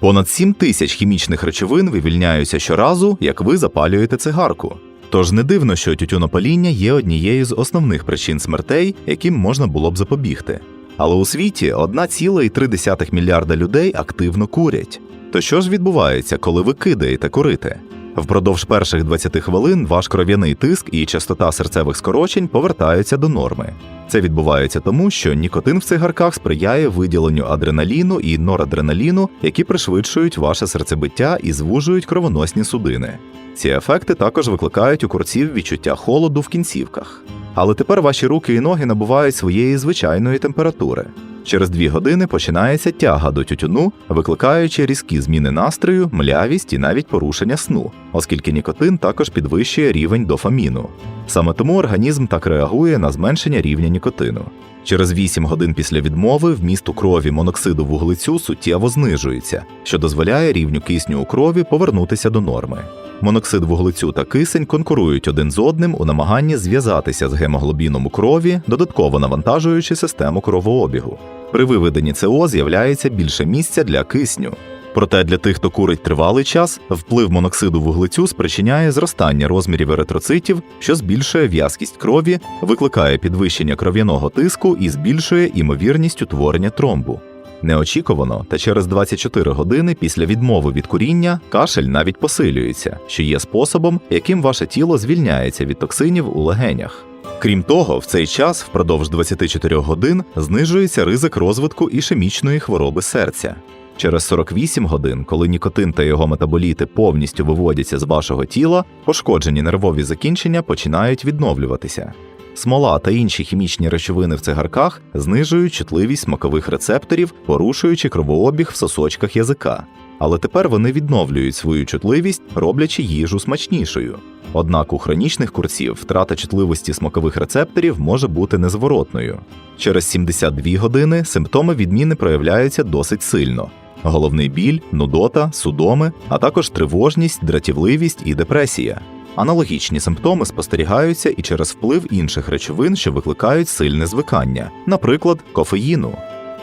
Понад 7 тисяч хімічних речовин вивільняються щоразу, як ви запалюєте цигарку. Тож не дивно, що тютюнопаління є однією з основних причин смертей, яким можна було б запобігти. Але у світі 1,3 мільярда людей активно курять. То що ж відбувається, коли ви кидаєте курити? Впродовж перших 20 хвилин ваш кров'яний тиск і частота серцевих скорочень повертаються до норми. Це відбувається тому, що нікотин в цигарках сприяє виділенню адреналіну і норадреналіну, які пришвидшують ваше серцебиття і звужують кровоносні судини. Ці ефекти також викликають у курців відчуття холоду в кінцівках. Але тепер ваші руки і ноги набувають своєї звичайної температури. Через дві години починається тяга до тютюну, викликаючи різкі зміни настрою, млявість і навіть порушення сну, оскільки нікотин також підвищує рівень дофаміну. Саме тому організм так реагує на зменшення рівня нікотину. Через 8 годин після відмови вміст у крові моноксиду вуглецю суттєво знижується, що дозволяє рівню кисню у крові повернутися до норми. Моноксид вуглецю та кисень конкурують один з одним у намаганні зв'язатися з гемоглобіном у крові, додатково навантажуючи систему кровообігу. При виведенні ЦО з'являється більше місця для кисню. Проте для тих, хто курить тривалий час, вплив моноксиду вуглецю спричиняє зростання розмірів еритроцитів, що збільшує в'язкість крові, викликає підвищення кров'яного тиску і збільшує імовірність утворення тромбу. Неочікувано, та через 24 години після відмови від куріння кашель навіть посилюється, що є способом, яким ваше тіло звільняється від токсинів у легенях. Крім того, в цей час впродовж 24 годин знижується ризик розвитку ішемічної хвороби серця. Через 48 годин, коли нікотин та його метаболіти повністю виводяться з вашого тіла, пошкоджені нервові закінчення починають відновлюватися. Смола та інші хімічні речовини в цигарках знижують чутливість смакових рецепторів, порушуючи кровообіг в сосочках язика. Але тепер вони відновлюють свою чутливість, роблячи їжу смачнішою. Однак у хронічних курців втрата чутливості смакових рецепторів може бути незворотною. Через 72 години симптоми відміни проявляються досить сильно: головний біль, нудота, судоми, а також тривожність, дратівливість і депресія. Аналогічні симптоми спостерігаються і через вплив інших речовин, що викликають сильне звикання, наприклад, кофеїну.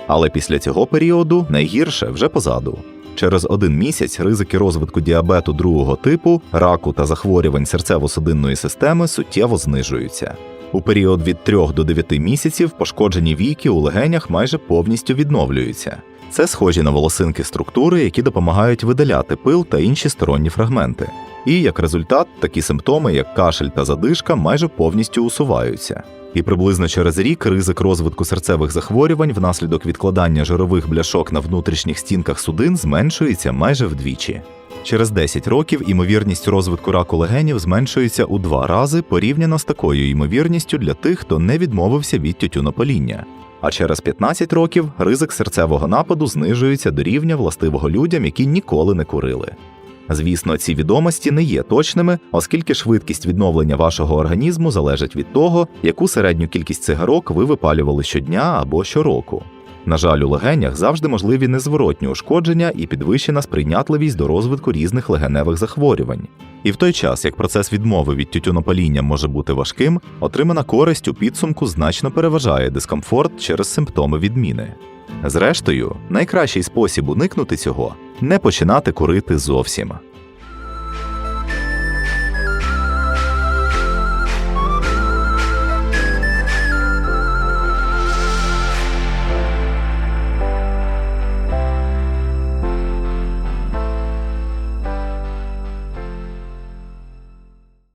Але після цього періоду найгірше вже позаду. Через один місяць ризики розвитку діабету другого типу, раку та захворювань серцево-судинної системи суттєво знижуються. У період від 3 до 9 місяців пошкоджені віки у легенях майже повністю відновлюються. Це схожі на волосинки структури, які допомагають видаляти пил та інші сторонні фрагменти. І як результат, такі симптоми, як кашель та задишка, майже повністю усуваються. І приблизно через рік ризик розвитку серцевих захворювань внаслідок відкладання жирових бляшок на внутрішніх стінках судин зменшується майже вдвічі. Через 10 років імовірність розвитку раку легенів зменшується у два рази порівняно з такою ймовірністю для тих, хто не відмовився від тютюнопаління. А через 15 років ризик серцевого нападу знижується до рівня властивого людям, які ніколи не курили. Звісно, ці відомості не є точними, оскільки швидкість відновлення вашого організму залежить від того, яку середню кількість цигарок ви випалювали щодня або щороку. На жаль, у легенях завжди можливі незворотні ушкодження і підвищена сприйнятливість до розвитку різних легеневих захворювань. І в той час, як процес відмови від тютюнопаління може бути важким, отримана користь у підсумку значно переважає дискомфорт через симптоми відміни. Зрештою, найкращий спосіб уникнути цього не починати курити зовсім.